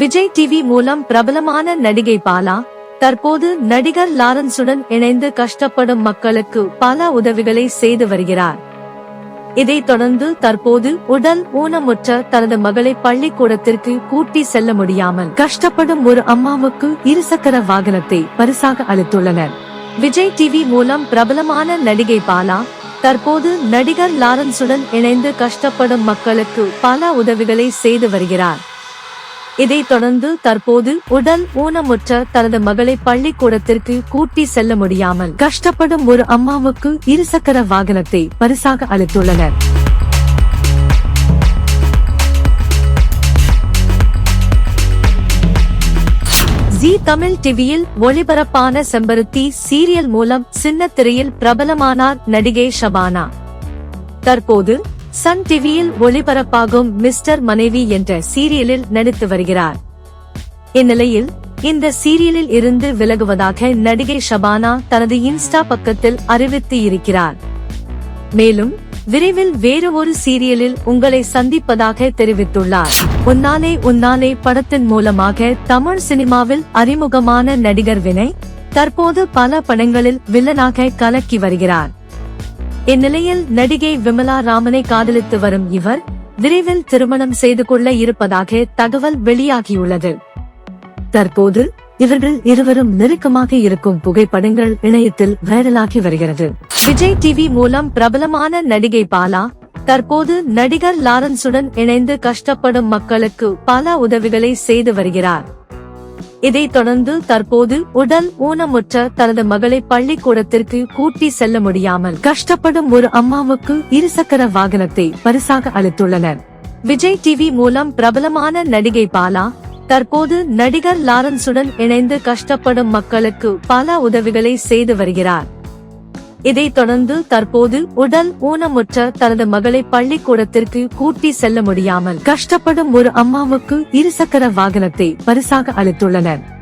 Vijay TV மூலம் பிரபலமான நடிகை பாலா தற்போது நடிகர் லாரன்ஸுடன் இணைந்து கஷ்டப்படும் மக்களுக்கு பல உதவிகளை செய்து வருகிறார். இதைத் தொடர்ந்து தற்போது உடல் ஊனமுற்ற தனது மகளை பள்ளிக்கூடத்திற்கு கூட்டி செல்ல முடியாமல் கஷ்டப்படும் ஒரு அம்மாவுக்கு இருசக்கர வாகனத்தை பரிசாக அளித்துள்ளனர். விஜய் டிவி மூலம் பிரபலமான நடிகை பாலா தற்போது நடிகர் லாரன்ஸுடன் இணைந்து கஷ்டப்படும் மக்களுக்கு பல உதவிகளை செய்து வருகிறார். இதைத் தொடர்ந்து தற்போது உடல் ஊனமுற்ற தனது மகளை பள்ளிக்கூடத்திற்கு கூட்டி செல்ல முடியாமல் கஷ்டப்படும் ஒரு அம்மாவுக்கு இருசக்கர வாகனத்தை பரிசாக அளித்துள்ளனர். ஜி தமிழ் டிவியில் ஒளிபரப்பான செம்பருத்தி சீரியல் மூலம் சின்ன திரையில் பிரபலமானார் நடிகை ஷபானா. தற்போது சன் டிவியில் ஒளிபரப்பாகும் மிஸ்டர் மனைவி என்ற சீரியலில் நடித்து வருகிறார். இந்நிலையில் இந்த சீரியலில் இருந்து விலகுவதாக நடிகை ஷபானா தனது இன்ஸ்டா பக்கத்தில் அறிவித்து இருக்கிறார். மேலும் விரைவில் வேறு ஒரு சீரியலில் உங்களை சந்திப்பதாக தெரிவித்துள்ளார். உன்னாலே உன்னாலே படத்தின் மூலமாக தமிழ் சினிமாவில் அறிமுகமான நடிகர் வினய் தற்போது பல படங்களில் வில்லனாக கலக்கி வருகிறார். இந்நிலையில் நடிகை விமலா ராமனை காதலித்து வரும் இவர் விரைவில் திருமணம் செய்து கொள்ள இருப்பதாக தகவல் வெளியாகியுள்ளது. தற்போது இவர்கள் இருவரும் நெருக்கமாக இருக்கும் புகைப்படங்கள் இணையத்தில் வைரலாகி வருகிறது. விஜய் டிவி மூலம் பிரபலமான நடிகை பாலா தற்போது நடிகர் லாரன்ஸுடன் இணைந்து கஷ்டப்படும் மக்களுக்கு பல உதவிகளை செய்து வருகிறார். இதைத் தொடர்ந்து தற்போது உடல் ஊனமுற்ற தனது மகளை பள்ளிக்கூடத்திற்கு கூட்டி செல்ல முடியாமல் கஷ்டப்படும் ஒரு அம்மாவுக்கு இருசக்கர வாகனத்தை பரிசாக அளித்துள்ளனர். விஜய் டிவி மூலம் பிரபலமான நடிகை பாலா தற்போது நடிகர் லாரன்ஸுடன் இணைந்து கஷ்டப்படும் மக்களுக்கு பல உதவிகளை செய்து வருகிறார். இதைத் தொடர்ந்து தற்போது உடல் ஊனமுற்ற தனது மகளை பள்ளிக்கூடத்திற்கு கூட்டி செல்ல முடியாமல் கஷ்டப்படும் ஒரு அம்மாவுக்கு இருசக்கர வாகனத்தை பரிசாக அளித்துள்ளனர்.